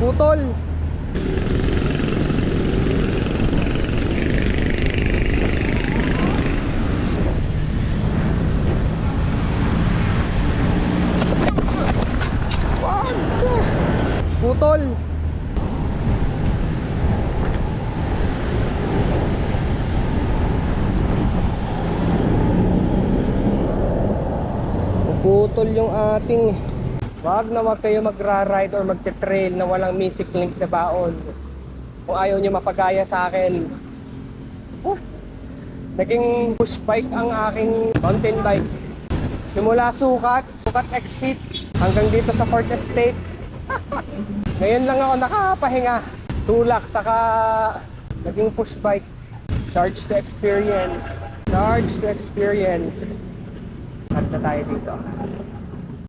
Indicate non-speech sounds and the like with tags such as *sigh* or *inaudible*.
Putol. Putol. Puputol yung ating Wag na wag kayo magra-ride or magte-trail na walang music link na baon. Kung ayaw nyo mapagaya sa akin. Oh, naging push bike ang aking mountain bike. Simula sukat, sukat exit, hanggang dito sa Fort Estate. *laughs* Ngayon lang ako nakapahinga. Tulak, saka naging push bike. Charge to experience. Charge to experience. Cut tayo dito.